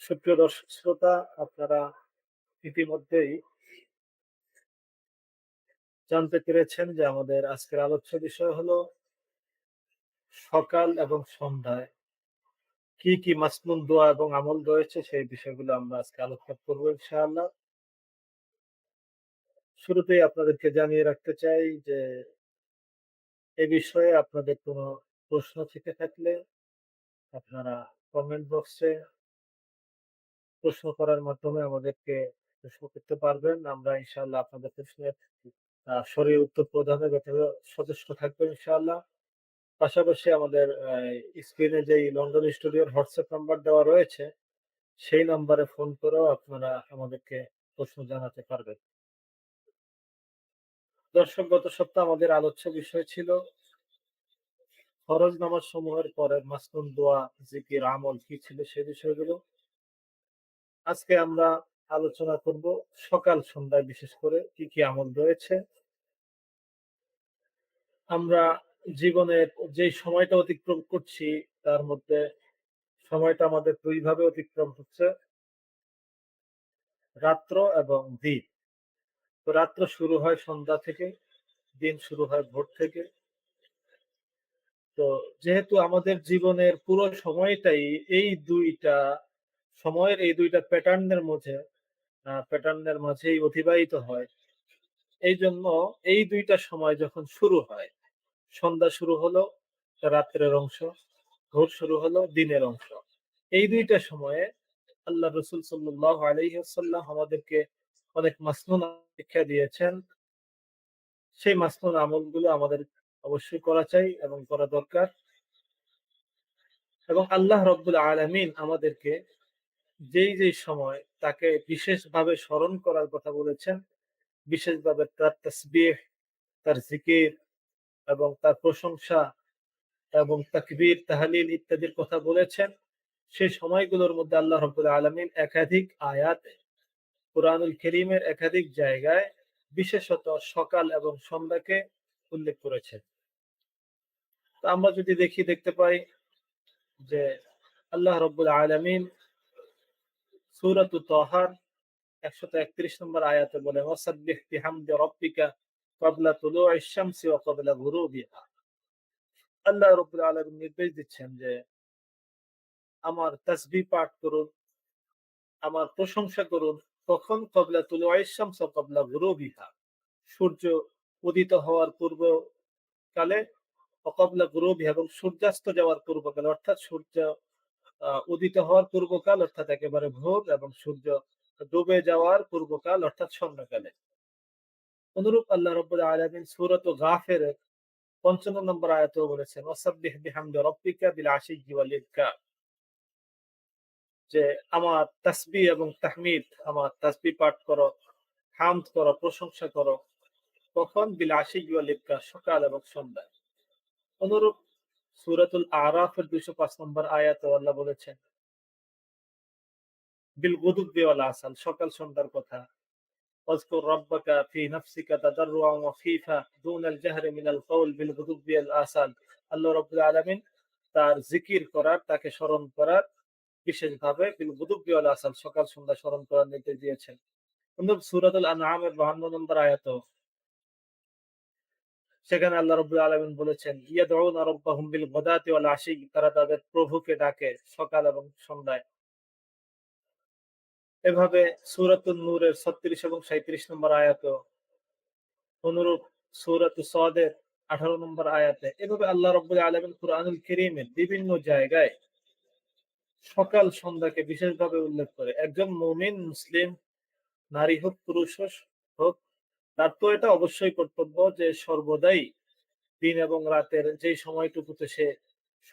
সুপ্রিয় দর্শক শ্রোতা, আপনারা ইতিমধ্যেই জানতে পেরেছেন যে আমাদের আজকের আলোচ্য বিষয় হলো সকাল এবং সন্ধ্যায় কি কি মাসনুন দোয়া এবং আমল রয়েছে, সেই বিষয়গুলো আমরা আজকে আলোচনা করব ইনশাআল্লাহ। শুরুতেই আপনাদেরকে জানিয়ে রাখতে চাই যে এ বিষয়ে আপনাদের কোনো প্রশ্ন থেকে থাকলে আপনারা কমেন্ট বক্সে প্রশ্ন করার মাধ্যমে আমাদেরকে প্রশ্ন করতে পারবেন। আমরা ইনশাআল্লাহ আপনাদের প্রশ্নের সরিয়ে উত্তর প্রদানে সচেষ্ট থাকবেন ইনশাআল্লাহ। পাশাপাশি আমাদের স্ক্রিনে যেই লন্ডন স্টুডিওর হোয়াটসঅ্যাপ নাম্বার দেওয়া রয়েছে, সেই নাম্বারে ফোন করেও আপনারা আমাদেরকে প্রশ্ন জানাতে পারবেন। দর্শক, গত সপ্তাহ আমাদের আলোচ্য বিষয় ছিল, ফরজ নামাজ সমূহের পরে মাসনুন দোয়া, জিকির আমল কি ছিল সে বিষয়গুলো। আজকে আমরা আলোচনা করব সকাল সন্ধ্যায় বিশেষ করে কি কি আমল রয়েছে। আমরা জীবনের যে সময়টা অতিক্রম করছি, তার মধ্যে সময়টা আমাদের দুই ভাবে অতিক্রম হচ্ছে। রাত্র এবং দিন। তো রাত্র শুরু হয় সন্ধ্যা থেকে, দিন শুরু হয় ভোর থেকে। তো যেহেতু আমাদের জীবনের পুরো সময়টাই এই দুইটা সময়ের এই দুইটা প্যাটার্নের মধ্যে প্যাটার্নের মাঝেই অতিবাহিত হয়। এই জন্য এই দুইটা সময় যখন শুরু হয়, সন্ধ্যা শুরু হলো, রাত্রের অংশ, ভোর শুরু হলো, দিনের অংশ। এই দুইটা সময়ে আল্লাহ রসুল সাল্লাহ আলহিহাল্লাম আমাদেরকে অনেক মাসনুন শিক্ষা দিয়েছেন। সেই মাসনুন আমলগুলো আমাদের অবশ্যই করা চাই এবং করা দরকার। এবং আল্লাহ রব্বুল আলমিন আমাদেরকে যেই যেই সময় তাকে বিশেষভাবে স্মরণ করার কথা বলেছেন, বিশেষভাবে তার তসবিহ, তার জিকির এবং তার প্রশংসা এবং তাকবীর, তাহলিল ইত্যাদির কথা বলেছেন সেই সময়গুলোর মধ্যে আল্লাহ রব্বুল আলমিন একাধিক আয়াত, কোরআনুল করিমের একাধিক জায়গায় বিশেষত সকাল এবং সন্ধ্যাকে উল্লেখ করেছেন। আমরা যদি দেখি, দেখতে পাই যে আল্লাহ রব্বুল আলমিন সুরাত তহার একত্রিশ নম্বর আয়াতে বিহামদি রব্বিকা ক্বাবলা গুরুবিহা। আল্লাহ রব্বুল নির্দেশ দিচ্ছেন যে, আমার পাঠ করুন, আমার প্রশংসা করুন কখন কবলা তুলুই শামস ওয়া ক্বাবলা গুরুবিহা। সূর্য উদিত হওয়ার পূর্ব কালে অকবলা গুরুবি এবং সূর্যাস্ত যাওয়ার পূর্বকালে, অর্থাৎ সূর্য উদিত হওয়ার পূর্বকাল, অর্থাৎ একেবারে ভোর এবং সূর্য ডুবে যাওয়ার পূর্বকাল, অর্থাৎ সন্ধ্যাকালে অনুরূপ আল্লাহ রব্বুল আলমিন সুরত ও গাফের পঞ্চম নম্বর আয়াতেও বলেছেন ওসাব্বিহ বিহামদি রব্বিকা বিল আশিকি ওয়াল যে আমার তাসবিহ এবং তাহমিদ, আমার তাসবিহ পাঠ করো, হামদ করো, প্রশংসা করো, কখন? বিল আশিকি ওয়াল সকাল এবং সন্ধ্যায় অনুরূপ সুরাতুল আরাফের দুইশো পাঁচ নম্বর আয়াতে আল্লাহ বলেছেন বিল গুদুব্বি ওয়াল আসাল সকাল সন্ধ্যার কথা واذكر ربك في نفسك تضرعا وخيفا دون الجهر من القول بالغدو والآصال আল্লাহ রাব্বুল আলামিন তার জিকির করার তাকে স্মরণ করার বিশেষভাবে বিল গুদুব্বি ওয়াল আসাল সকাল সন্ধ্যা স্মরণ করার নির্দেশ দিয়েছেন অনুরূপ সূরাতুল আনআমের 52 নম্বর আয়াত সেখানে আল্লাহ রব্বুল আলমিন বলেছেন, ইয়াদউনা রাব্বাহুম বিল গাদাতি ওয়াল আশি তারা তাদের প্রভুকে ডাকে সকাল এবং সন্ধ্যায়। এভাবে সূরাতুন নূরের 36 এবং 37 নম্বর আয়াত অনুরূপ সূরাতু সাদের 18 নম্বর আয়াতে এভাবে আল্লাহ রব্বুল আলামিন কুরআনুল কারীমের বিভিন্ন জায়গায় সকাল, সন্ধ্যাকে বিশেষভাবে উল্লেখ করে। একজন মুমিন, মুসলিম, নারী হোক, পুরুষ হোক তার তো এটা অবশ্যই কর্তব্য যে সর্বদাই দিন এবং রাতের যে সময়টুকুতে সে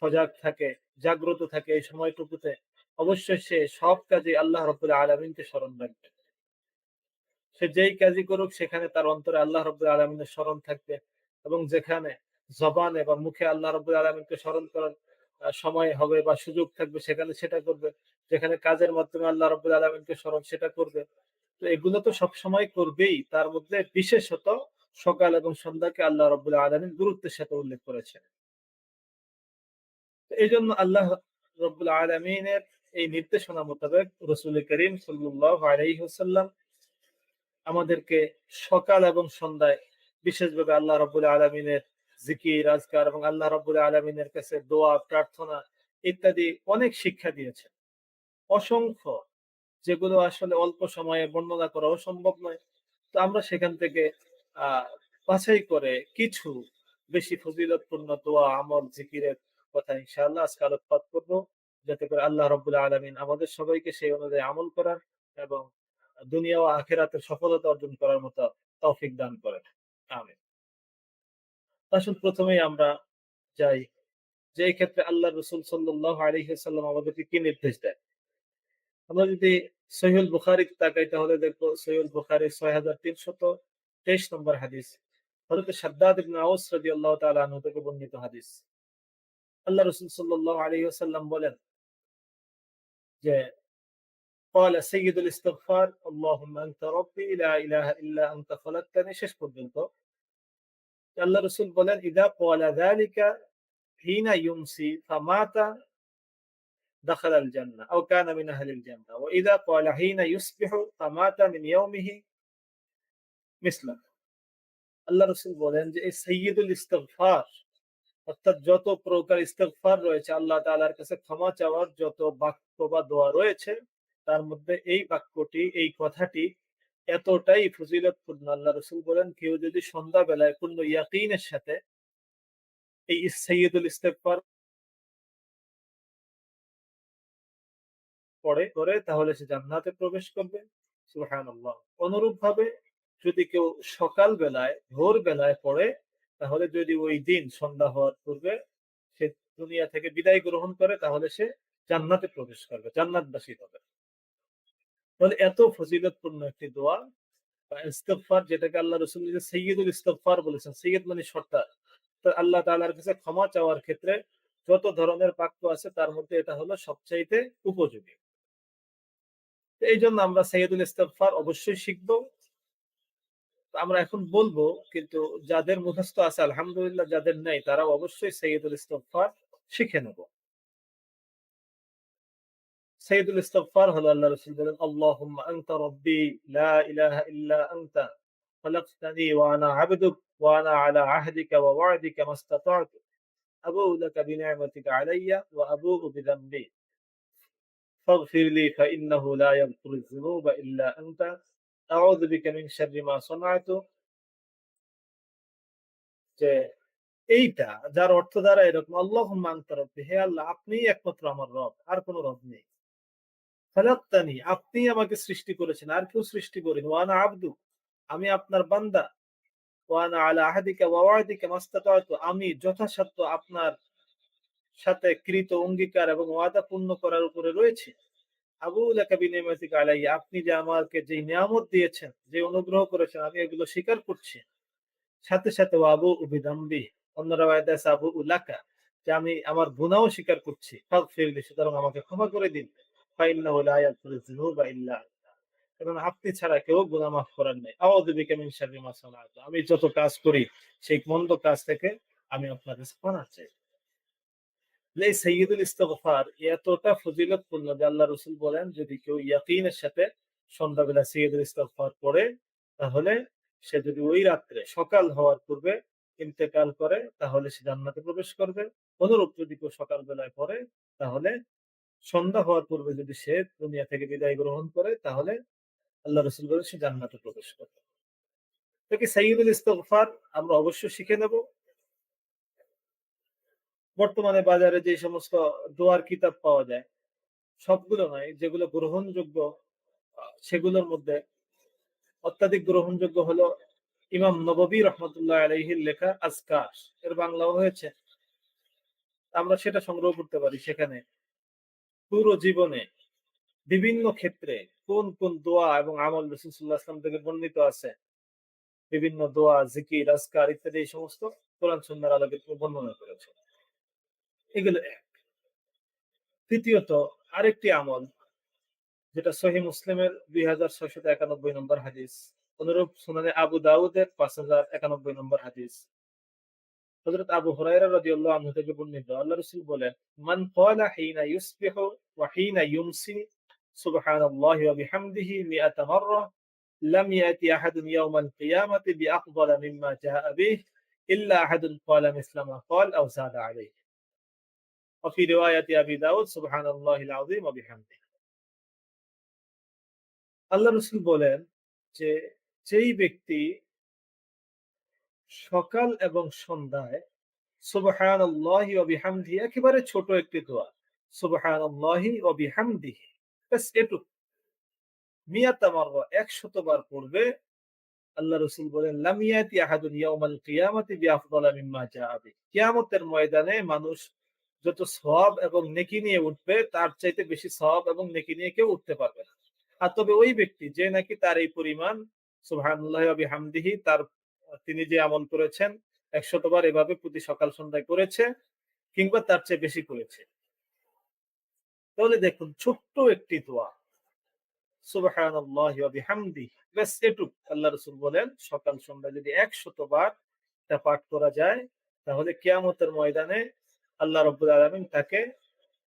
সজাগ থাকে, জাগ্রত থাকে, এই সময়টুকুতে অবশ্যই সে সব কাজে আল্লাহ রব্বুল আলমিনকে স্মরণ রাখবে। সে যেই কাজই করুক, সেখানে তার অন্তরে আল্লাহ রব্বুল আলমিনের স্মরণ থাকবে এবং যেখানে জবানে বা মুখে আল্লাহ রব্বুল আলমিনকে স্মরণ করার সময় হবে বা সুযোগ থাকবে, সেখানে সেটা করবে। যেখানে কাজের মাধ্যমে আল্লাহ রব্বুল আলমিনকে স্মরণ, সেটা করবে। তো এগুলো তো সব সময় করবেই। তার মধ্যে বিশেষত সকাল এবং সন্ধ্যাকে আল্লাহ রব্বুল আলমিন গুরুত্বের সাথে উল্লেখ করেছেন। এই জন্য আল্লাহ রব্বুল আলমিনের এই নির্দেশনা মোতাবেক রসুল করিম সাল্লাহ আলাইসাল্লাম আমাদেরকে সকাল এবং সন্ধ্যায় বিশেষভাবে আল্লাহ রবুল আলমিনের জিকির, আজকার এবং আল্লাহ রবুল আলমিনের কাছে দোয়া, প্রার্থনা ইত্যাদি অনেক শিক্ষা দিয়েছেন। অসংখ্য যেগুলো আসলে অল্প সময়ে বর্ণনা করা অসম্ভব নয়। তো আমরা সেখান থেকে বাছাই করে কিছু বেশি ফজিলতপূর্ণ দোয়া, আমল, জিকিরের কথা ইনশাআল্লাহ আজকে আলোকপাত করব। যাতে করে আল্লাহ রবুল্লাহ আলমিন আমাদের সবাইকে সেই অনুযায়ী আমল করার এবং দুনিয়া ও আখেরাতের সফলতা অর্জন করার মতো তৌফিক দান করেন। আমিন। আসুন প্রথমেই আমরা যাই। যে ক্ষেত্রে আল্লাহ রসুল সাল্লাহ আলহিহাল্লাম আমাদেরকে কি নির্দেশ দেয়? আমরা যদি সহিউল বুখারি তাকাই তাহলে দেখবো সহিউল বুখারি ছয় হাজার তিনশত তেইশ নম্বর হাদিস হযরত শাদ্দাদ ইবনে আউস রাদিয়াল্লাহু তাআলা আনহু থেকে বর্ণিত হাদিস আল্লাহ রাসূল সাল্লাল্লাহু আলাইহি ওয়াসাল্লাম বলেন যে قال سيد الاستغفار اللهم انت ربي لا اله الا انت خلقتني শেষ পর্যন্ত আল্লাহ রাসূল বলেন اذا قال ذلك حين يمسي فمات دخل الجنة أو كان من أهل الجنة وإذا قال حين يصبح فمات من يومه مثله আল্লাহ রসুল বলেন যে এই সৈয়দুল ইস্তফার অর্থাৎ যত প্রকার ইস্তফার রয়েছে আল্লাহ তালার কাছে ক্ষমা চাওয়ার যত বাক্য বা দোয়া রয়েছে তার মধ্যে এই বাক্যটি এই কথাটি এতটাই ফজিলতপূর্ণ আল্লাহ রসুল বলেন কেউ যদি সন্ধ্যা বেলায় পূর্ণ ইয়াকিনের সাথে এই সৈয়দুল ইস্তফার পড়ে করে তাহলে সে জান্নাতে প্রবেশ করবে। সুবহানাল্লাহ। অনুরূপ ভাবে যদি কেউ সকাল বেলায় ভোর বেলায় পড়ে, তাহলে যদি ওই দিন সন্ধ্যা হওয়ার পূর্বে সে দুনিয়া থেকে বিদায় গ্রহণ করে, তাহলে সে জান্নাতে প্রবেশ করবে, জান্নাতবাসী হবে। তাহলে এত ফজিলতপূর্ণ একটি দোয়া বা ইস্তফার যেটাকে আল্লাহ রসুল সৈয়দুল ইস্তফার বলেছেন, সৈয়দ মানে সর্দার। তো আল্লাহ তালার কাছে ক্ষমা চাওয়ার ক্ষেত্রে যত ধরনের বাক্য আছে, তার মধ্যে এটা হলো সবচাইতে উপযোগী। এই জন্য আমরা সৈয়দুল ইস্তফার অবশ্যই শিখবো আমরা এখন বলবো কিন্তু যাদের মুখস্থ আছে আলহামদুলিল্লাহ যাদের নেই তারা অবশ্যই সৈয়দুল ইস্তফার শিখে নেব সৈয়দুল ইস্তফার হলো আল্লাহ রসুল বলেন আল্লাহুম্মা আনতা রাব্বি লা ইলাহা ইল্লা আনতা خلقتني وانا عبدك وانا على عهدك ووعدك ما استطعت ابوء لك بنعمتك علي وابوء بذنبي فاغفر لي فانه لا يغفر الذنوب الا انت أعوذ بك من شر ما صنعت যে এইটা যার অর্থ দ্বারা এরকম আল্লাহ রব্বি হে আল্লাহ আপনি একমাত্র আমার রব আর কোন রব নেই ফালাত্তানি আপনি আমাকে সৃষ্টি করেছেন আর কেউ সৃষ্টি করেন ওয়ানা আব্দু আমি আপনার বান্দা ওয়ানা আলা আহাদিকা ওয়াওয়াদিকা মাস্তাতাতু আমি যথাসাধ্য আপনার সাথে কৃত অঙ্গীকার এবং ওয়াদা পূর্ণ করার উপরে রয়েছে। আবু আলাই আপনি যে আমাকে যে নিয়ামত দিয়েছেন, যে অনুগ্রহ করেছেন, আমি এগুলো স্বীকার করছি। সাথে সাথে আবু উবিদাম্বি অন্যরা আবু উলাকা যে আমি আমার গুনাও স্বীকার করছি। সুতরাং আমাকে ক্ষমা করে দিন। কারণ আপনি ছাড়া কেউ গুনাহ মাফ করার নাই। আমি যত কাজ করি, সেই মন্দ কাজ থেকে আমি আপনার কাছে চাই। এই সৈয়দুল ইস্তগফার, এতটা ফজিলতপূর্ণ যে আল্লাহ রসুল বলেন, যদি কেউ ইয়াকিনের সাথে সন্ধ্যাবেলা সৈয়দুল ইস্তগফার পড়ে, তাহলে সে যদি ওই রাত্রে সকাল হওয়ার পূর্বে ইন্তেকাল করে, তাহলে সে জান্নাতে প্রবেশ করবে। অনুরূপ যদি কেউ সকাল বেলায় পড়ে, তাহলে সন্ধ্যা হওয়ার পূর্বে যদি সে দুনিয়া থেকে বিদায় গ্রহণ করে, তাহলে আল্লাহ রসুল বলে সে জান্নাতে প্রবেশ করবে। তো কি সৈয়দুল ইস্তগফার আমরা অবশ্যই শিখে নেব। বর্তমানে বাজারে যে সমস্ত দোয়ার কিতাব পাওয়া যায়, সবগুলো নয়, যেগুলো গ্রহণযোগ্য সেগুলোর মধ্যে অত্যাধিক গ্রহণযোগ্য হলো ইমাম নববী রহমতুল্লাহ আলহির লেখা আজকার। এর বাংলাও হয়েছে। আমরা সেটা সংগ্রহ করতে পারি সেখানে। পুরো জীবনে বিভিন্ন ক্ষেত্রে কোন কোন দোয়া এবং আমল রসুল্লাহ আসলাম থেকে বর্ণিত আছে? বিভিন্ন দোয়া, জিকির, আজকার ইত্যাদি এই সমস্ত কোরআন সুন্দর আলোকে বর্ণনা করেছে। এগুলো এক। তৃতীয়ত, আরেকটি আমল, যেটা সহি মুসলিমের দুই হাজার ছয়শত একানব্বই নম্বর হাদিস। অনুরূপ সুনানে আবু দাউদের পাঁচ হাজার একানব্বই নম্বর হাদিস। হযরত আবু হুরায়রা রাদিয়াল্লাহু আনহু থেকে বর্ণিত রাসূল বলেন, মান ক্বালা হিনা ইউসবিহু ওয়া হিনা ইউমসি, সুবহানাল্লাহি ওয়া বিহামদিহি মাররা وفي رواية أبي داود سبحان الله العظيم وبحمده আল্লাহ রসুল বলেন যে যেই ব্যক্তি সকাল এবং সন্ধ্যায় সুবহান আল্লাহি অবিহামদি একেবারে ছোট একটি দোয়া সুবহান আল্লাহি অবিহামদি ব্যাস এটুকু মিয়াতা মাররা একশত বার পড়বে আল্লাহ রসুল বলেন লামিয়াতি আহাদুন ইয়াউমাল কিয়ামাতি বিআফদালা মিম্মা জাআ বি কিয়ামতের ময়দানে মানুষ যত সওয়াব এবং নেকি নিয়ে উঠবে, তার চাইতে বেশি সব এবং নেকি নিয়ে কেউ উঠতে পারবে না। আর তবে ওই ব্যক্তি যে নাকি তার এই পরিমাণ ওয়া তার, তিনি যে আমল করেছেন, একশতবার এভাবে প্রতি সকাল সন্ধ্যায় করেছে, কিংবা তার চেয়ে বেশি করেছে। তাহলে দেখুন, ছোট্ট একটি দোয়া বলেন, সকাল সন্ধ্যা যদি একশতবার তা পাঠ করা যায়, তাহলে কেয়ামতের ময়দানে আল্লাহ রব্বুল আলামিন তাকে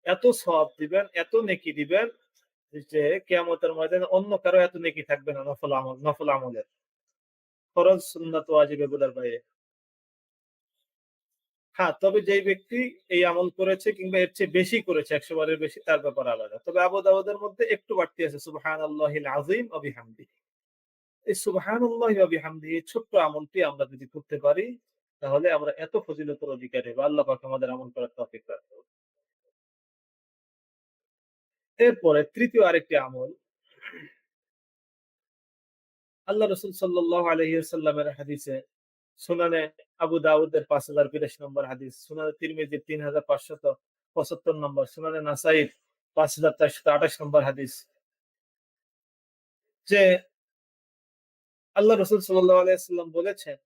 এত সওয়াব দিবেন, এত নেকি দিবেন যে কিয়ামতের ময়দানে অন্য কারও এত নেকি থাকবে না নফল আমল, নফল আমলের। ফরজ, সুন্নাত, ওয়াজিব এগুলোর বাইরে। হ্যাঁ তবে যেই ব্যক্তি এই আমল করেছে কিংবা এর চেয়ে বেশি করেছে, একশো বারের বেশি, তার ব্যাপার আলাদা। তবে আবু দাউদের মধ্যে একটু বাড়তি আছে সুবহান আল্লাহিল আজিম অবিহামদি এই সুবহান আল্লাহ অবিহামদি এই ছোট্ট আমলটি আমরা যদি করতে পারি তাহলে আমরা এত ফজিলতের অধিকারী বা আল্লাহ পাক আমাদের আমল করার তৌফিক করুন। এরপরে তৃতীয় আরেকটি আমল আল্লাহ রসুল সাল্লাহ আলহিসাল্লামের হাদিসে সুনানে আবু দাউদের পাঁচ হাজার বিরাশি নম্বর হাদিস, সুনানে তিরমিজির তিন হাজার পাঁচশত পঁচাত্তর নম্বর, সুনানে নাসাইর পাঁচ হাজার চারশত আঠাশ নম্বর হাদিস যে আল্লাহ রসুল সাল্লাহ আলাইসাল্লাম বলেছেন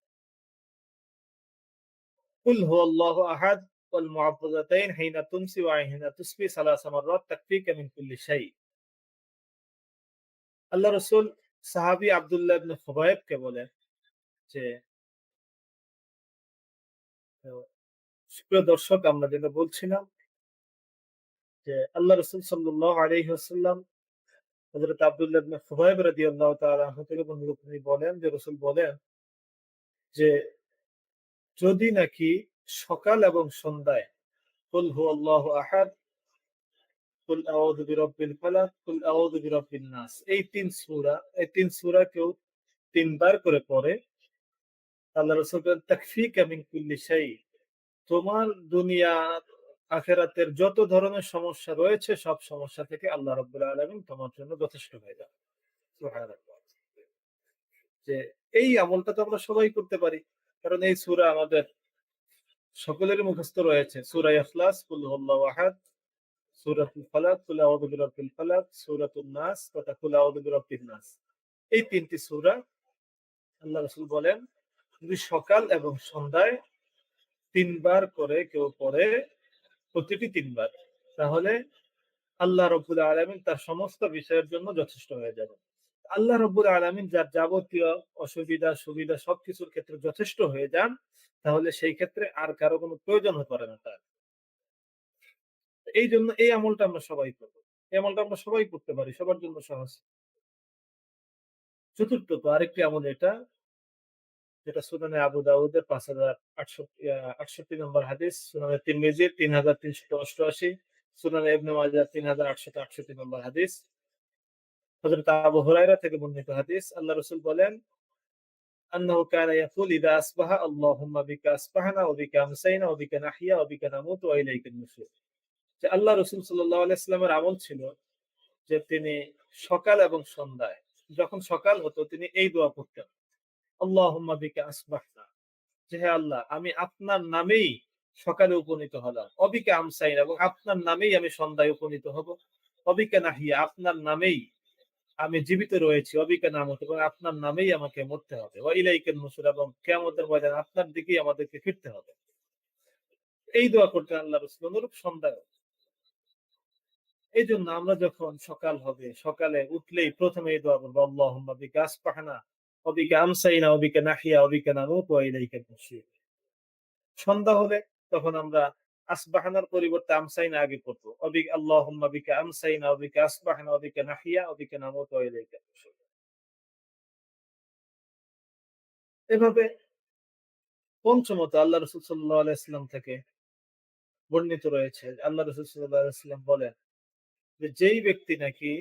কুল হু আল্লাহু আহাদ ওয়াল মুআফাযাতাইন হাইনা তুমসি ওয়া হাইনা তুসবি সালাসা মাররাত তাকফিকা মিন কুল্লি শাই আল্লাহ রাসূল সাহাবী আব্দুল্লাহ ইবনে খুবাইবকে বলেন যে সুপ্রিয় দর্শক, আমরা যেটা বলছিলাম যে, আল্লাহ রসুল সাল্লাহ আলহি আসাল্লাম হজরত আবদুল্লাহ খুবাইব রাজি আল্লাহ থেকে বলেন যে, রসুল বলেন যে যদি নাকি সকাল এবং সন্ধ্যায় কুল হু আল্লাহু আহাদ, কুল আউযু বিরাব্বিল ফালাক, কুল আউযু বিরাব্বিন নাস। এই তিন সূরা, এই তিন সূরা কেউ তিনবার করে পড়ে আল্লাহ রাসূল তাকফিকা মিন কুল্লি শাই তোমার দুনিয়া, আখেরাতের যত ধরনের সমস্যা রয়েছে, সব সমস্যা থেকে আল্লাহ রাব্বুল আলামিন তোমার জন্য যথেষ্ট হয়ে যাবে সুবহানাল্লাহ। যে এই আমলটা তো আমরা সবাই করতে পারি। কারণ এই সূরা আমাদের সকলেরই মুখস্থ রয়েছে। সূরা ইখলাস, কুল আহাদ, সূরাতুল ফালাক, কুল আউযু বিরাব্বিল ফালাক নাস, তথা কুল আউযু বিরাব্বিন নাস। এই তিনটি আল্লাহ রাসূল বলেন, যদি সকাল এবং সন্ধ্যায় তিনবার করে কেউ পড়ে, প্রতিটি তিনবার, তাহলে আল্লাহ রব্বুল আলমিন তার সমস্ত বিষয়ের জন্য যথেষ্ট হয়ে যাবে আল্লাহ রব্বুল আলমিন যার যাবতীয় অসুবিধা, সুবিধা সবকিছুর ক্ষেত্রে যথেষ্ট হয়ে যান, তাহলে সেই ক্ষেত্রে আর কারও কোনো প্রয়োজন হতে পারে না তার। এই জন্য এই আমলটা আমরা সবাই করব। এই আমলটা আমরা সবাই করতে পারি, সবার জন্য সহজ। চতুর্থত আরেকটি আমল এটা, যেটা সুনানে আবু দাউদের পাঁচ হাজার আটষট্টি আটষট্টি নম্বর হাদিস, সুনানে তিরমিজির তিন হাজার তিনশো অষ্টআশি, সুনানে ইবনে মাজাহ তিন হাজার আটশত আটষট্টি নম্বর হাদিস। হযরত আবু হুরায়রা থেকে বর্ণিত হাদিস আল্লাহ রাসূল বলেন, আন্নাহু কানা ইয়াকুল ইদা আসবাহা, আল্লাহুম্মা বিকা আসবাহনা, ওয়া বিকা আমসাইনা, ওয়া বিকা নাহিয়া, ওয়া বিকা নামুতু, ওয়া নুশুর যে আল্লাহ রাসূল সাল্লাল্লাহু আলাইহি সাল্লামের আমল ছিল যে তিনি সকাল এবং সন্ধ্যায়, যখন সকাল হতো তিনি এই দোয়া পড়তেন, আল্লাহুম্মা বিকা আসবাহনা। যে হে আল্লাহ, আমি আপনার নামেই সকালে উপনীত হলাম অবিকা আমসাইন, এবং আপনার নামেই আমি সন্ধ্যায় উপনীত হব অবিকা নাহিয়া, আপনার নামেই আমি জীবিত রয়েছি, অবিকা নাম হতে এবং আপনার নামেই আমাকে মরতে হবে। ও ইলাইকের নসুর এবং কেমতের ময়দান আপনার দিকেই আমাদেরকে ফিরতে হবে। এই দোয়া করতে আল্লাহ রসুল অনুরূপ সন্ধ্যায় এই জন্য আমরা যখন সকাল হবে, সকালে উঠলেই প্রথমে এই দোয়া করব আল্লাহ অবি গাছ পাহানা অবিকে আমসাইনা অবিকে নাহিয়া অবিকে নাম ও ইলাইকের নসুর। সন্ধ্যা হলে তখন আমরা আসবাহানার পরিবর্তে আমসাইনা আগে অবিক আমসাইনা আসবাহানা নাহিয়া এভাবে পঞ্চমত আল্লাহ রসুল সাল্লাহ থেকে বর্ণিত রয়েছে। আল্লাহ রসুল সাল্লাহ বলেন যে, যেই ব্যক্তি নাকি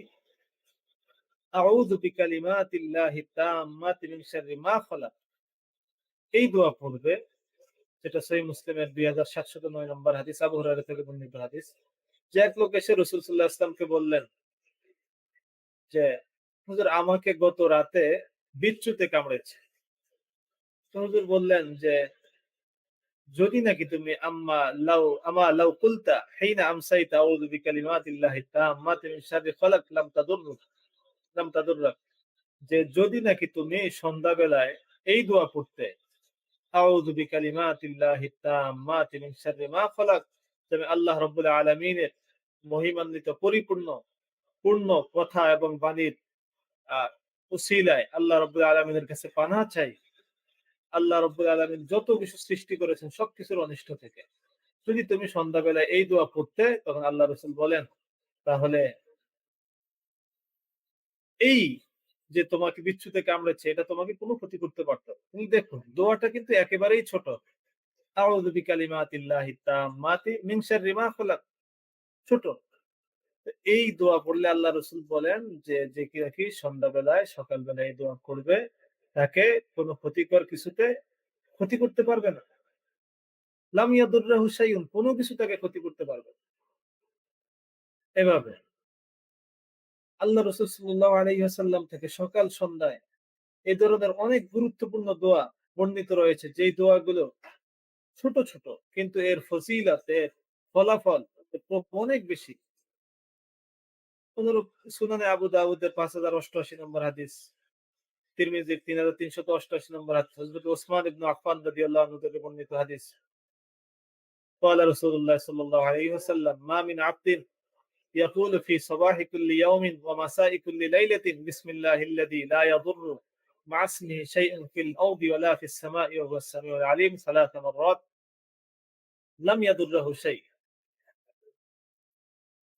আউযু বিকালিমাতিল্লাহি তাম্মাতি মিন শাররি মা খালাক এই দোয়া পড়বে যেটা সহিহ মুসলিমের 2709 নম্বর হাদিস, আবু হুরায়রা থেকে বর্ণিত হাদিস। যে এক লোক এসে রাসূল সাল্লাল্লাহু আলাইহি ওয়াসাল্লামকে বললেন যে, হুজুর, আমাকে গত রাতে বিচ্ছুতে কামড়েছে। হুজুর বললেন যে, যদি নাকি তুমি আম্মা লাউ, আমা লাউ কুলতা হিনা আমসাইতা, আউযু বিকালিমাতিল্লাহি তাম্মাতি মিন লাম তাদুররুক লাম যে যদি নাকি তুমি সন্ধ্যাবেলায় এই দোয়া পড়তে আউযু বিকালিমাতিল্লাহি তাম্মাতি মিন শাররি মা আল্লাহ রাব্বুল আলামিনের মহিমান্বিত, পরিপূর্ণ, পূর্ণ কথা এবং বাণীর উসিলায় আল্লাহ রাব্বুল আলামিনের কাছে পানাহ চাই। আল্লাহ যত কিছু সৃষ্টি করেছেন, সবকিছুর অনিষ্ট থেকে। যদি তুমি সন্ধ্যাবেলায় এই দোয়া পড়তে, তখন আল্লাহ রসুল বলেন, তাহলে এই যে তোমাকে বিচ্ছুতে কামড়েছে, এটা তোমাকে কোনো ক্ষতি করতে পারত তুমি দেখো দোয়াটা কিন্তু একেবারেই ছোট। ছোট। এই দোয়া পড়লে আল্লাহ রসুল বলেন যে যে কি নাকি সন্ধ্যাবেলায়, সকালবেলায় এই দোয়া করবে, তাকে কোনো ক্ষতিকর কিছুতে ক্ষতি করতে পারবে না। লাম ইয়াদুররাহু শাইউন, কোনো কিছু তাকে ক্ষতি করতে পারবে না। এভাবে। আল্লাহ রসুল সাল্লাল্লাহু আলাইহি ওয়াসাল্লাম থেকে সকাল সন্ধ্যায় এই ধরনের অনেক গুরুত্বপূর্ণ দোয়া বর্ণিত রয়েছে যেই দোয়াগুলো ছোট ছোট কিন্তু এর ফজিলত এর ফলাফল অনেক বেশি অনুরূপ সুনানে আবু দাউদের পাঁচ হাজার অষ্টআশি নম্বর হাদিস তিরমিজির তিন হাজার তিনশত অষ্টআশি নম্বর হাদিস হযরত ওসমান ইবনে আফফান রাদিয়াল্লাহু আনহু থেকে বর্ণিত হাদিস قال رسول الله صلى الله عليه وسلم ما من عبد يقول في صباح كل يوم ومساء كل ليلة بسم الله الذي لا يضر مع اسمه شيء في الأرض ولا في السماء وهو السميع العليم ثلاث مرات لم يضره شيء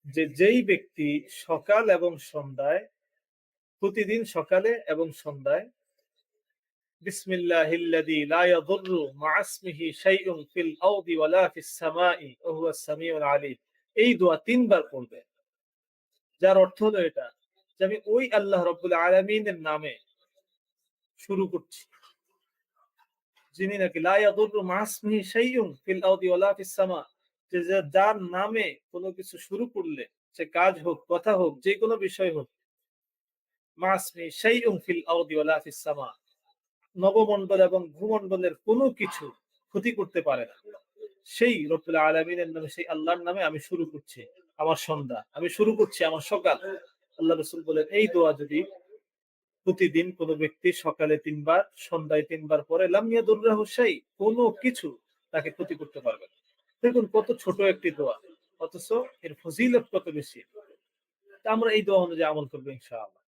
যে যেই ব্যক্তি সকাল এবং সন্ধ্যায় প্রতিদিন সকালে এবং সন্ধ্যায় বিসমিল্লাহিল্লাযী লা ইয়াদুররু মা'a ইসমিহি শাইউন ফিল আরদি ওয়ালা ফিস সামাই ওয়া হুয়া সামিউল আলিম এই দোয়া তিনবার পড়বে। যার অর্থ হলো এটা যে আমি ওই আল্লাহ রাব্বুল আলামিনের নামে শুরু করছি। যিনি নাকি যে যার নামে কোনো কিছু শুরু করলে, সে কাজ হোক, কথা হোক, যে কোনো বিষয় হোক, মাসমি শাইউন ফিল সামা। নবমণ্ডল এবং ভূমণ্ডলের কোনো কিছু ক্ষতি করতে পারে না। সেই রব্বুল আলমিনের নামে, সেই আল্লাহর নামে আমি শুরু করছি আমার সন্ধ্যা। আমি শুরু করছি আমার সকাল। আল্লাহ রসুল বলেন, এই দোয়া যদি প্রতিদিন কোন ব্যক্তি সকালে তিনবার, সন্ধ্যায় তিনবার পরে লামিয়া দুর্রা হুসাই কোনো কিছু তাকে ক্ষতি করতে পারবে দেখুন, কত ছোট একটি দোয়া, অথচ এর ফজিলত কত বেশি। তা আমরা এই দোয়া অনুযায়ী আমল করব ইনশাআল্লাহ।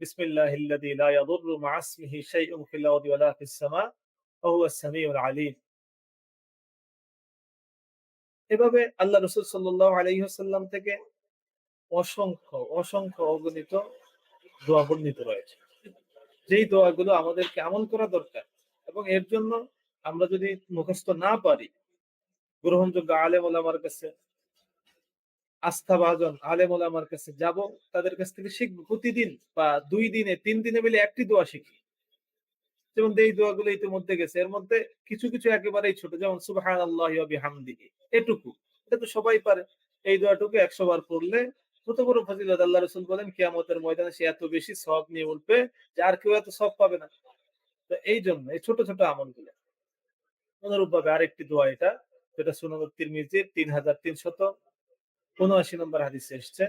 বিসমিল্লাহ লা ইয়াদুররু মা আসমিহি শাইউন ফিল আরদি ওয়ালা ফিস সামা, ওয়া হুয়াস সামিউল আলিম। এভাবে আল্লাহ রসুল সাল্লাহ আলহিহাল্লাম থেকে অসংখ্য অসংখ্য অগণিত দোয়া বর্ণিত রয়েছে। যেই দোয়াগুলো আমাদেরকে আমল করা দরকার এবং এর জন্য আমরা যদি মুখস্থ না পারি, গ্রহণযোগ্য আলেম ওলামার কাছে আস্থা ভাজন আলেম ওলামার কাছে যাব, তাদের কাছ থেকে শিখব। প্রতিদিন বা দুই দিনে, তিন দিনে মিলে একটি দোয়া শিখি। যেমন এই দোয়াগুলো ইতিমধ্যে গেছে, এর মধ্যে কিছু কিছু একেবারেই ছোট, যেমন সুবাহান আল্লাহ হামদিহি এটুকু। এটা তো সবাই পারে। এই দোয়াটুকু একশো বার পড়লে কত বড় ফজিলত। আল্লাহ রসুল বলেন, কিয়ামতের ময়দানে সে এত বেশি সব নিয়ে উঠবে যে আর কেউ এত সব পাবে না। তো এই জন্য এই ছোট ছোট আমলগুলো। অনুরূপ ভাবে আরেকটি দোয়া এটা, যেটা সুনানুর তিরমিজির তিন হাজার তিনশত উনআশি নম্বর হাদিস এসছে।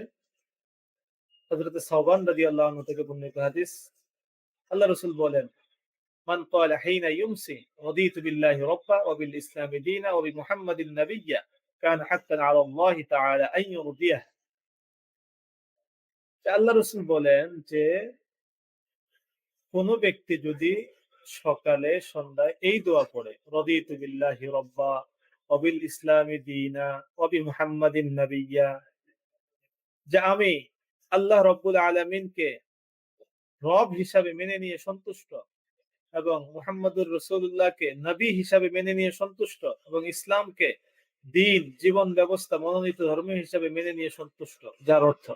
হজরত সাহবান রাজি আল্লাহ থেকে বর্ণিত হাদিস। আল্লাহ রসুল বলেন من قال حين يمسي رضيت بالله ربا وبالإسلام دينا وبمحمد نبيا كان حقا على الله تعالى أن يرضيه আল্লাহ রসুল বলেন যে কোন ব্যক্তি যদি সকালে সন্ধ্যায় এই দোয়া পড়ে রদিতু বিল্লাহি রব্বা অবিল ইসলামী দিনা অবি মুহাম্মাদিন নবিয়া যে আমি আল্লাহ রব্বুল আলমিনকে রব হিসাবে মেনে নিয়ে সন্তুষ্ট এবং মুহাম্মদুর রসুল্লাহকে নবী হিসাবে মেনে নিয়ে সন্তুষ্ট এবং ইসলামকে দিন, জীবন ব্যবস্থা, মনোনীত ধর্ম হিসাবে মেনে নিয়ে সন্তুষ্ট, যার অর্থ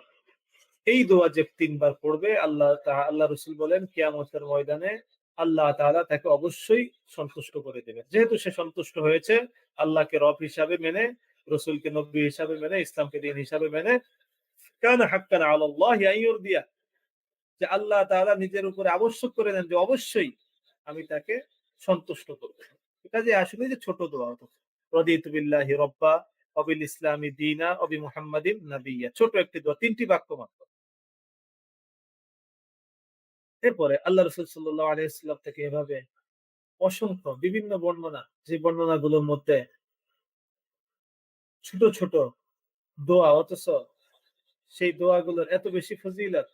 এই দোয়া যে তিনবার পড়বে, আল্লাহ আল্লাহ রসুল বলেন, কিয়ামতের ময়দানে আল্লাহ তাআলা তাকে অবশ্যই সন্তুষ্ট করে দেবেন। যেহেতু সে সন্তুষ্ট হয়েছে, আল্লাহকে রব হিসাবে মেনে, রসুলকে নব্বী হিসাবে মেনে, ইসলামকে দিন হিসাবে মেনে, কান হাক্কান আল্লাহ দিয়া যে আল্লাহ তাআলা নিজের উপরে আবশ্যক করে নেন যে অবশ্যই আমি তাকে সন্তুষ্ট করব যে আসলে যে ছোট দোয়া রদিতু বিল্লাহি রব্বা অবিল ইসলামী দিনা অবি মুহাম্মাদিন নাবিয়া, ছোট একটি দোয়া, তিনটি বাক্য মাত্র। এরপরে আল্লাহ রসুল সাল্লাহ আলাইসাল্লাম থেকে এভাবে অসংখ্য বিভিন্ন বর্ণনা, যে বর্ণনাগুলোর মধ্যে ছোট ছোট দোয়া অথচ সেই দোয়াগুলোর এত বেশি ফজিলত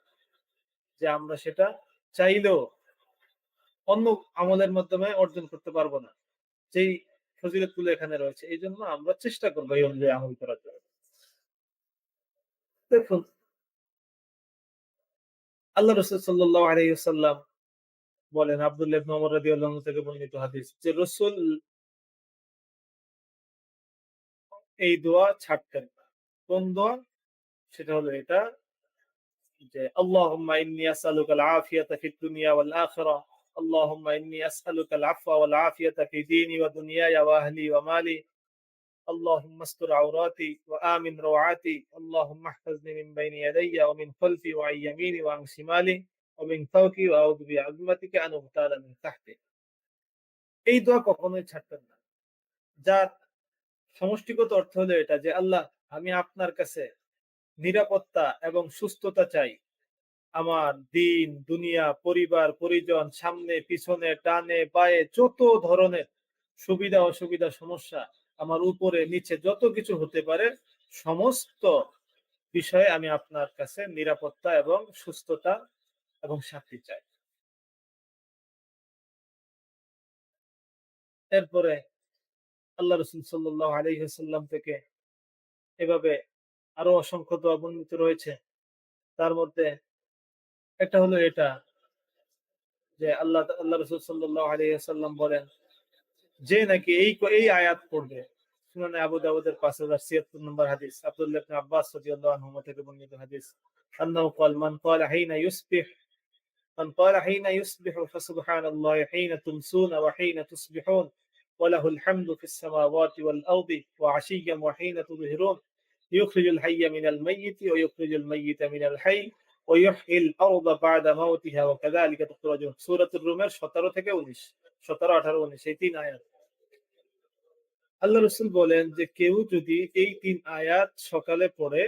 যে আমরা সেটা চাইলেও অন্য আমলের মাধ্যমে অর্জন করতে পারব না। যেই ফজিলতগুলো এখানে রয়েছে এই জন্য আমরা চেষ্টা করব এই অনুযায়ী আমল করার জন্য। দেখুন, আল্লাহ রসুল সাল্লাহ আলাইসাল্লাম বলেন আবদুল্লাহ মোহাম্মদ রাদি আল্লাহ থেকে বর্ণিত হাদিস যে রসুল এই দোয়া ছাড়তেন কোন দোয়া? সেটা হলো এটা যে, আল্লাহুম্মা ইন্নী আসআলুকা আল-আফিয়াতা ফিদ দুনিয়া ওয়াল আল্লাহুম্মা ইন্নী আসআলুকা আল-আফওয়া ওয়াল আফিয়াতা ফি দীনি ওয়া দুনিয়ায়া ওয়া আহলি ওয়া মালি اللهم استر عوراتي وآمن روعاتي اللهم احفظني من بين يدي ومن خلفي وعن يميني وعن شمالي ومن فوقي وأعوذ بعظمتك أن أغتال من تحتي এই দোয়া কখনোই ছাড়তেন না যার সমষ্টিগত অর্থ হলো এটা যে আল্লাহ আমি আপনার কাছে নিরাপত্তা এবং সুস্থতা চাই আমার দিন, দুনিয়া, পরিবার, পরিজন, সামনে, পিছনে, ডানে, বায়ে, যত ধরনের সুবিধা, অসুবিধা, সমস্যা আমার উপরে, নিচে যত কিছু হতে পারে, সমস্ত বিষয়ে আমি আপনার কাছে নিরাপত্তা এবং সুস্থতা এবং শান্তি চাই। এরপরে আল্লাহ রসুল সাল্লাহ আলহিহাল্লাম থেকে এভাবে আরও অসংখ্য দোয়া বর্ণিত রয়েছে। তার মধ্যে একটা হলো এটা যে আল্লাহ আল্লাহ রসুল সাল্লাহ আলহিহাল্লাম বলেন যে নাকি এই এই আয়াত পড়বে সুনানে আবু দাউদের 5076 নম্বর হাদিস আব্দুল্লাহ ইবনে আব্বাস রাদিয়াল্লাহু আনহু থেকে বর্ণিত হাদিস আন্নাহু قال من قال حين يصبح من قال حين يصبح فسبحان الله حين تمسون وحين تصبحون وله الحمد في السماوات والأرض وعشيا وحين تظهرون يخرج الحي من الميت ويخرج الميت من الحي ওয়াইহিল আরদ বাদা মাউতিহা ওয়া কাযালিকা তুখরাজুন সূরাতুর রুমের 17 থেকে 19 17 18 19 এই তিন আয়াত। আল্লাহ রসুল বলেন যে কেউ যদি এই তিন আয়াত সকালে পড়ে,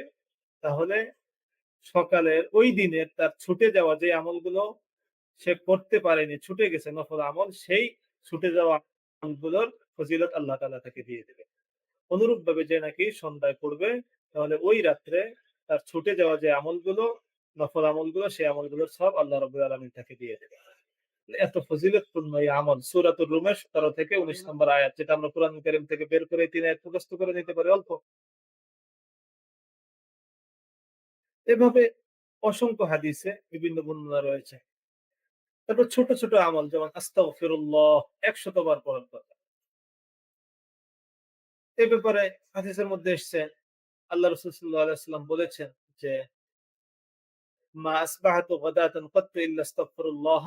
তাহলে সকালের ওই দিনের তার ছুটে যাওয়া যে আমলগুলো সে করতে পারেনি, ছুটে গেছে, নফল আমল, সেই ছুটে যাওয়া আমলগুলোর ফজিলত আল্লাহ তাআলা তাকে দিয়ে দেবে। অনুরূপ ভাবে যে নাকি সন্ধ্যায় পড়বে, তাহলে ওই রাত্রে তার ছুটে যাওয়া যে আমলগুলো নফল আমলগুলো, সেই আমলগুলোর সব আল্লাহ রব আলমিন তাকে দিয়ে দেবে। এত ফজিলতপূর্ণ এই আমল। সুরাতুর রুমের সতেরো থেকে উনিশ নম্বর আয়াত, যেটা আমরা কোরআন করিম থেকে বের করে তিন আয়াত মুখস্থ করে নিতে পারি, অল্প। এভাবে অসংখ্য হাদিসে বিভিন্ন বর্ণনা রয়েছে। তারপর ছোট ছোট আমল, যেমন আস্তাগফিরুল্লাহ, একশতবার পড়ার কথা। এ ব্যাপারে হাদিসের মধ্যে এসছে, আল্লাহ রসুল সাল্লাহ আলাইসাল্লাম বলেছেন যে মা আসবাহাতু গাদাতান কাত্তু ইল্লা আস্তাগফিরুল্লাহ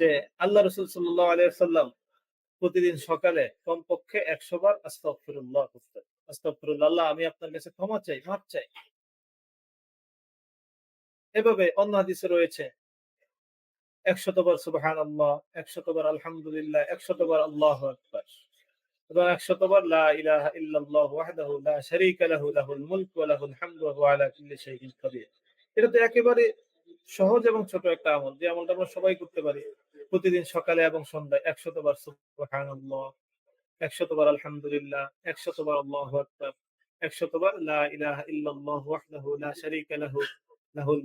যে আল্লাহ রসুল সাল্লাহ প্রতিদিন সকালে কমপক্ষে একশো বার আস্তফিরুল্লাহ করতেন আস্তফিরুল্লাহ আমি আপনার কাছে ক্ষমা চাই মাপ চাই। এভাবে অন্য হাদিসে রয়েছে একশতবার সুবাহান আল্লাহ একশতবার আলহামদুলিল্লাহ একশতবার আল্লাহ এবং একশতবার লা ইলাহা ওয়াহদাহু লা শারীকা লাহু, লাহুল মুলকু ওয়া লাহুল হামদু ওয়া আলা কুল্লি শাইইন কাদির। এটা তো একেবারে সহজ এবং ছোট একটা আমল, যে আমলটা আমরা সবাই করতে পারি প্রতিদিন সকালে এবং সন্ধ্যায়। একশতবার সুবহানাল্লাহ একশতবার আলহামদুলিল্লাহ একশতবার আল্লাহু আকবার একশতবার লা ইলাহা ওয়াহদাহু লা শারীকা লাহু, লাহুল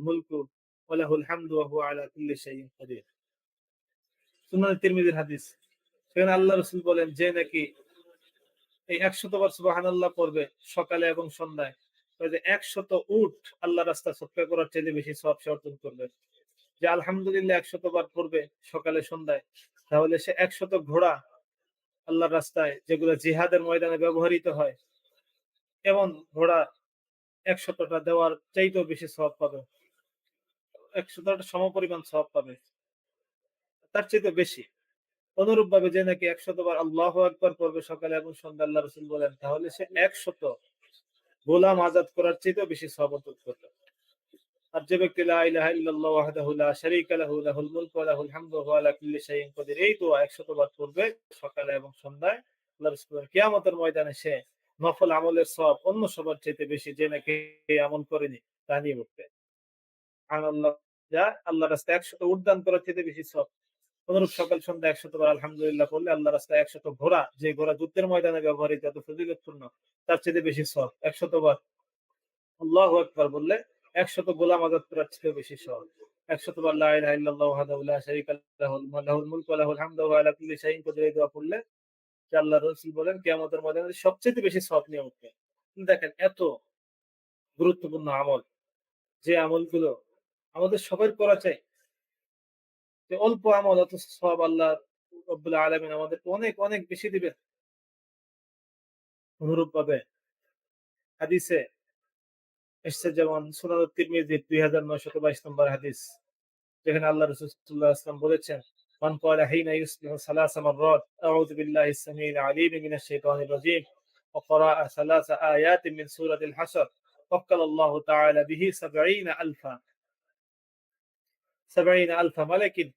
ওয়া লাহুল হামদু ওয়া হুয়া আলা কুল্লি শাইইন কাদির। সুনান তিরমিজির হাদিস। সেখানে আল্লাহ রসুল বলেন, যে নাকি এই একশত একশতবার সুবহানাল্লাহ পড়বে সকালে এবং সন্ধ্যায়। যে একশত উঠ আল্লাহ রাস্তা সৎকার করার চেয়ে বেশি সব সে অর্জন করবে। যে আলহামদুলিল্লাহ একশতবার পড়বে সকালে, সন্ধ্যায়, তাহলে সে একশত ঘোড়া আল্লাহর রাস্তায় যেগুলো জিহাদের ময়দানে ব্যবহৃত হয়, এমন ঘোড়া একশতটা দেওয়ার চাইতেও বেশি সব পাবে। একশতটা সমপরিমাণ সব পাবে। তার চাইতে বেশি। অনুরূপ ভাবে যে নাকি একশতবার আল্লাহ একবার করবে সকালে এবং সন্ধ্যা আল্লাহ রসুল বলেন, তাহলে সে একশত গোলাম আজাদ করার চাইতেও বেশি সব অর্জন আর যে ব্যক্তি এই দোয়া 100 বার সকালে এবং সন্ধ্যায় আল্লাহ কিয়ামতের ময়দানে সে নফল আমলের সব অন্য সবার চাইতে বেশি যে নাকি আমল করেনি, তা নিয়ে উঠবে সুবহানাল্লাহ, যা আল্লাহ রাস্তায় 100 উদ্যান করার চাইতে বেশি সব অনুরূপ সকাল সন্ধ্যা 100 বার আলহামদুলিল্লাহ পড়লে আল্লাহ রাস্তায় একশত ঘোড়া, যে ঘোড়া যুদ্ধের ময়দানে ব্যবহৃত, এত ফজিলতপূর্ণ তার চাইতে বেশি সব 100 বার আল্লাহু আকবার বললে একশত গোলাম আজাদ করার চেয়ে বেশি সহজ। একশত বার লা ইলাহা ইল্লাল্লাহ ওয়াহদাহু লা শারীকা লাহু, লাহুল মুলকু ওয়া লাহুল হামদু ওয়া আলা কুল্লি পড়লে যে আল্লাহর রাসূল বলেন, কিয়ামতের ময়দানে সবচেয়ে বেশি সওয়াব নিয়ে উঠবে দেখেন, এত গুরুত্বপূর্ণ আমল, যে আমলগুলো আমাদের সবার করা চাই যে অল্প আমল অত সওয়াব আল্লাহ রব্বুল আলামিন আমাদের অনেক অনেক বেশি দিবেন অনুরূপ ভাবে হাদিসে এসছে যেমন সুনান তিরমিজির দুই হাজার নয়শত বাইশ নম্বর হাদিস যেখানে আল্লাহ রসুল্লাহ আসলাম বলেছেন من قال حين يصبح ثلاث مرات أعوذ بالله السميع العليم من الشيطان الرجيم وقرأ ثلاث آيات من سورة الحشر وكل الله تعالى به سبعين ألفا سبعين ألف ملك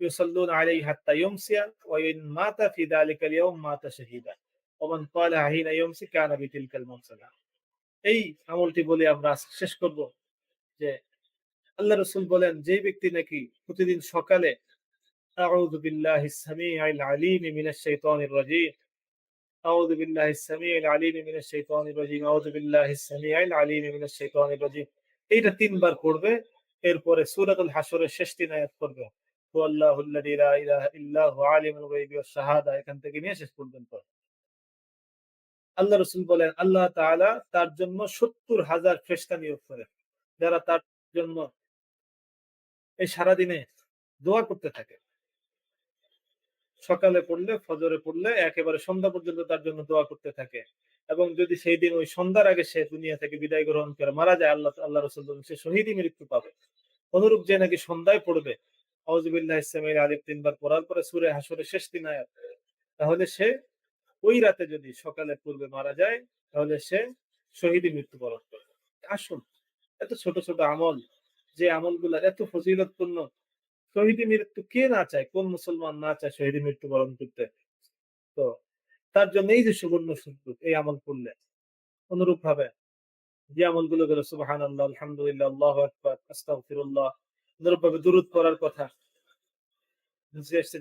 يصلون عليه حتى يمسي وإن مات في ذلك اليوم مات شهيدا ومن قال حين يمسي كان بتلك المنزلة এই আমলটি বলে আমরা শেষ করব যে আল্লাহ রসুল বলেন যে ব্যক্তি নাকি প্রতিদিন সকালে أعوذ بالله السميع العليم من الشيطان الرجيم أعوذ بالله السميع العليم من الشيطان الرجيم أعوذ بالله السميع العليم من الشيطان الرجيم এইটা তিনবার পড়বে এরপরে সুরাতুল হাসরের শেষ তিন আয়াত পড়বে। এখান থেকে নিয়ে শেষ পর্যন্ত। আল্লাহ রসুল বলেন, আল্লাহ তাআলা তার জন্য সত্তর হাজার ফেস্তা নিয়োগ করেন যারা তার জন্য এই সারাদিনে দোয়া করতে থাকে সকালে পড়লে, ফজরে পড়লে একেবারে সন্ধ্যা পর্যন্ত তার জন্য দোয়া করতে থাকে। এবং যদি সেই দিন ওই সন্ধ্যার আগে সে দুনিয়া থেকে বিদায় গ্রহণ করে মারা যায়, আল্লাহ আল্লাহ রসুল সে শহীদই মৃত্যু পাবে। অনুরূপ যে নাকি সন্ধ্যায় পড়বে আলিফ তিনবার পড়ার পরে সুরে হাসরের শেষ দিন আয়াত, তাহলে সে ওই রাতে যদি সকালে পূর্বে মারা যায়, তাহলে সে শহীদী মৃত্যুবরণ করবে। আসুন, এত ছোট ছোট আমল, যে আমলগুলো এত ফজিলতপূর্ণ শহীদী মৃত্যু কে না চায়? কোন মুসলমান না চায় শহীদী মৃত্যুবরণ করতে? তো তার জন্য এই যে সুবর্ণ সুযোগ, এই আমল করলে অনুরূপ ভাবে যে আমলগুলো গেল সুবাহান আল্লাহ আলহামদুলিল্লাহ, আল্লাহ আকবর, আস্তাগফিরুল্লাহ অনুরূপ ভাবে দুরুদ পড়ার কথা।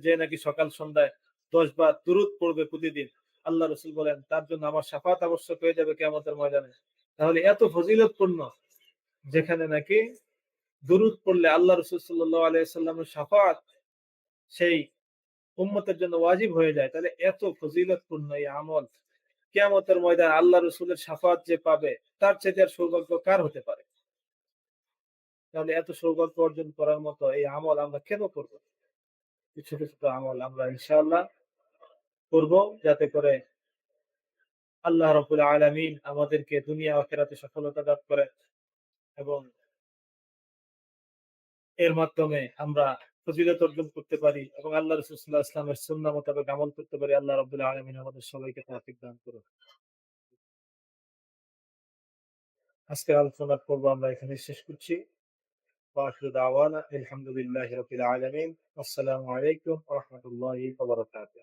যে নাকি সকাল সন্ধ্যায় দশ বার দুরুদ পড়বে প্রতিদিন। আল্লাহ রসুল বলেন, তার জন্য আমার সাফাত আবশ্যক হয়ে যাবে কেমতের ময়দানে। তাহলে এত ফজিলতপূর্ণ, যেখানে নাকি দুরুদ পড়লে আল্লাহ রসুল সাল্লাহ আলাইসাল্লামের সাফাত সেই উম্মতের জন্য ওয়াজিব হয়ে যায়। তাহলে এত ফজিলতপূর্ণ এই আমল কেয়ামতের ময়দান আল্লাহ রসুলের সাফাত যে পাবে, তার চেয়ে আর সৌভাগ্য কার হতে পারে? তাহলে এত সৌভাগ্য অর্জন করার মতো এই আমল আমরা কেন করব? ছোট ছোট আমল আমরা ইনশাআল্লাহ করব যাতে করে আল্লাহ রবুল আলমিন আমাদেরকে দুনিয়া আখেরাতে সফলতা দান করে এবং এর মাধ্যমে আমরা ফজিলত অর্জন করতে পারি এবং আল্লাহ রসুল্লাহ ইসলামের সুন্না মোতাবেক আমল করতে পারি আল্লাহ রবুল্লাহ আলমিন আমাদের সবাইকে তাফিক দান করুন আজকের আলোচনার পর্ব আমরা এখানে শেষ করছি واخر دعوانا الحمد لله رب العالمين والسلام عليكم ورحمه الله وبركاته